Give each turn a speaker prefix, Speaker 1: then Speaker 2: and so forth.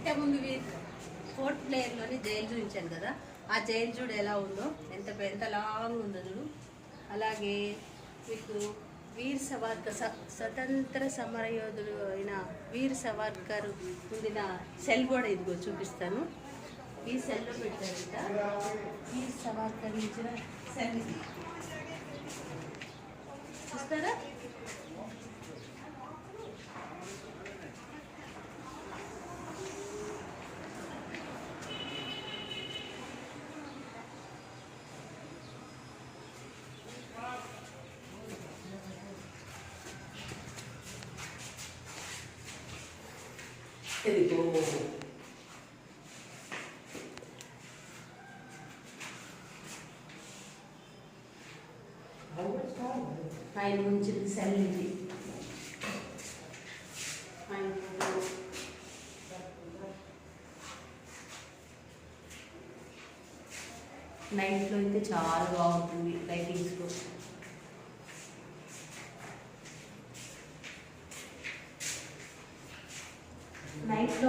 Speaker 1: ఇంతకుముందు fourth ప్లేయర్లోని jail చూపించాను కదా ఆ జైలు చూడు ఎలా ఉందో ఎంత ఎంత లాంగ్ ఉందో చూడు. అలాగే మీకు వీర్ సవార్కర్ స్వతంత్ర సమరయోధుడు అయిన వీర్ సవార్కర్ ఉండిన సెల్ కూడా ఇదిగో చూపిస్తాను. ఈ సెల్లో పెట్టారంట. వీర్ సవార్కర్ ఇచ్చిన సెల్ ఇది చూస్తారా?
Speaker 2: ఇదిగో
Speaker 1: ఆయన ఉంచిన సెల్ ఇది నైట్లో అయితే చాలా బాగుంటుంది లైటింగ్స్ నైట్లో